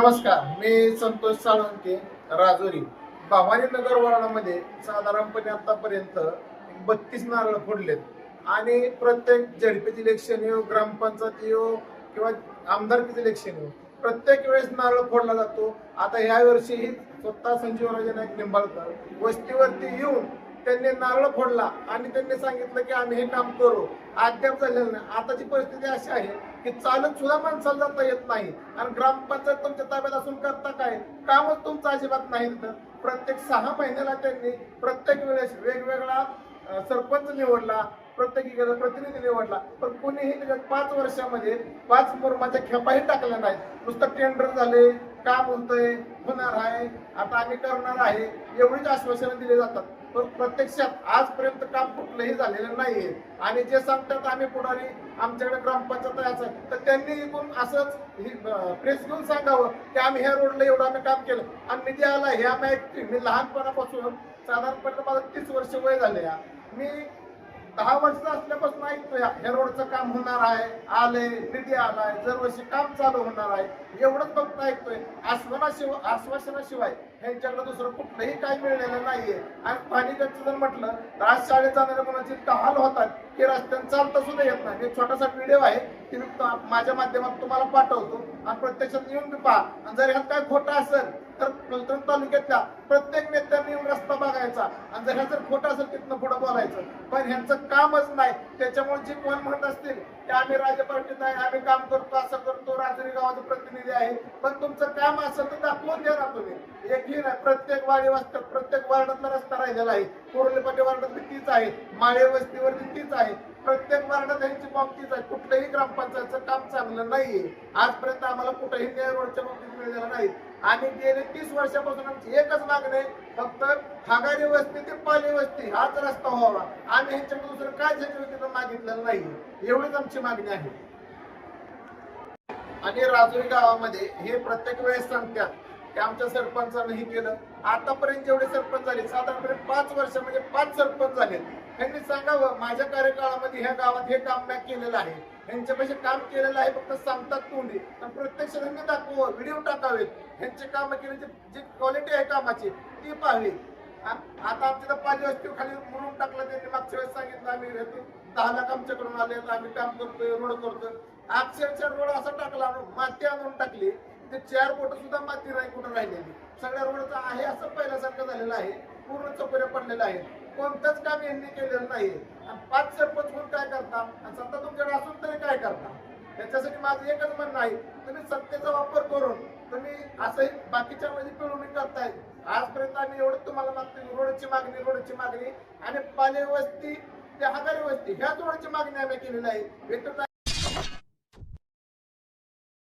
नमस्कार मी संतोष साळुंके राजुरी. भवानी नगर वळणामध्ये साधारणपणे आतापर्यंत बत्तीस नारळ फोडलेत. आणि प्रत्येक झडपीचे इलेक्शन येऊ ग्रामपंचायत येऊ किंवा आमदारकीचं इलेक्शन येऊ प्रत्येक वेळेस नारळ फोडला जातो. आता ह्या वर्षीही स्वतः संजीवराजे नाईक निंबाळकर वस्तीवरती येऊन त्यांनी नारळ फोडला आणि त्यांनी सांगितलं की आम्ही हे काम करू. अद्याप झालेलं नाही. आताची परिस्थिती अशी आहे की चालत सुद्धा माणसाला जाता येत नाही. आणि ग्रामपंचायत तुमच्या ताब्यात असून करता काय? कामच तुमचं अजिबात नाही तर प्रत्येक सहा महिन्याला त्यांनी प्रत्येक वेळेस वेगवेगळा सरपंच निवडला प्रत्येकीकडे प्रतिनिधी निवडला. पण कोणीही त्याच्यात पाच वर्षामध्ये पाच मुरमाच्या खेपाही टाकल्या नाहीत. नुसतं टेंडर झाले काम होतंय होणार आहे आता आम्ही करणार आहे एवढीच आश्वासनं दिली जातात. पण प्रत्यक्षात आजपर्यंत काम कुठलंही झालेलं नाहीये. आणि जे सांगतात आम्ही पुढारी आमच्याकडे ग्रामपंचायत असं तर त्यांनी इथून असंच प्रेस घेऊन सांगावं की आम्ही ह्या रोडला एवढं आम्ही काम केलं. आणि निधी आला हे आम्ही ऐकतोय. मी लहानपणापासून साधारणपणे माझं तीस वर्ष वय झाले या मी दहा वर्ष असल्यापासून ऐकतोय ह्या रोडचं काम होणार आहे आलंय निधी आलाय दरवर्षी काम चालू होणार आहे. एवढंच फक्त ऐकतोय. आश्वानाशिवाय आश्वासनाशिवाय यांच्याकडे दुसरं कुठलंही काय मिळलेलं नाहीये. आणि स्थानिकांचं जर म्हटलं तर आज शाळेत जाणाऱ्या मुलांचे इतका हाल होतात की रस्त्यानं चालता सुद्धा येत नाही. एक छोटासा व्हिडिओ आहे की मी माझ्या माध्यमात तुम्हाला पाठवतो. आणि प्रत्यक्षात येऊन मी पहा. आणि जर ह्यात काय खोटं असेल तर फलटण तालुक्यातल्या प्रत्येक नेत्यांनी येऊन रस्ता बघायचा. आणि जर ह्या जर खोटं असेल तिथनं पुढं बोलायचं. पण ह्यांचं कामच नाही. त्याच्यामुळे जे कोण म्हणत असतील की आम्ही राजा पार्टीत आहे आम्ही काम करतो असं करतो राजरी गावाचा प्रतिनिधी आहे पण तुमचं काम असेल तर दाखवून द्या ना तुम्ही. एक एकही नाही प्रत्येक वाडी वाजतात प्रत्येक वार्डातला रस्ता राहिलेला आहे. कोरलेपाटी वार्डात तीच आहे माळे वस्तीवरती तीच आहे प्रत्येक वार्डात यांची बाबतीच आहे. कुठल्याही ग्रामपंचायतचं काम चांगलं नाहीये. आजपर्यंत आम्हाला कुठेही न्याय रोडच्या बाबतीत मिळालेला नाही. आणि गेले तीस वर्षापासून आमची एकच मागणी आहे. फक्त हागारी वस्ती ते पाली वस्ती हाच रस्ता व्हावा. आम्ही ह्यांच्याकडे दुसरं काय वतीनं मागितलेलं नाही एवढीच आमची मागणी आहे. आणि राजुरी गावामध्ये हे प्रत्येक वेळेस सांगतात ते आमच्या सरपंचानं हे केलं. आतापर्यंत जेवढे सरपंच झाले साधारणपणे पाच वर्ष म्हणजे पाच सरपंच झाले. त्यांनी सांगावं माझ्या कार्यकाळामध्ये ह्या गावात हे काम नाही केलेलं आहे. ह्यांच्यापाशी काम केलेलं आहे फक्त सांगतात तोंडी. पण प्रत्यक्ष त्यांनी दाखवावं व्हिडिओ टाकावेत. ह्यांचे काम केले जी क्वालिटी आहे कामाची ती पाहावी. आता आमच्या पाच वस्ती खाली म्हणून टाकलं त्यांनी मागच्या वेळेस सांगितलं आम्ही दहा लाख आमच्याकडून आले आम्ही काम करतोय रोड करतोय. अक्षरशः रोड असा टाकला माती आणून टाकली. ते चार बोट सुद्धा माती नाही कुठं राहिलेली. सगळ्या रोडचं आहे असं पहिल्यासारखं झालेलं आहे. पूर्ण चौकऱ्या पडलेल्या आहेत. कोणतंच काम यांनी केलेलं नाही आणि पाच सरपंच म्हणून काय करता आणि सत्ता तुमच्याकडे असून तरी काय करता त्याच्यासाठी माझं एकच म्हणणं आहे तुम्ही सत्तेचा वापर करून तुम्ही असंही बाकीच्या म्हणजे पिळवणी करताय. आजपर्यंत आम्ही एवढं तुम्हाला मागतो रोडची मागणी रोडची मागणी आणि पाले वस्ती ते हजारी वस्ती ह्याच रोडची मागणी आम्ही केलेली आहे.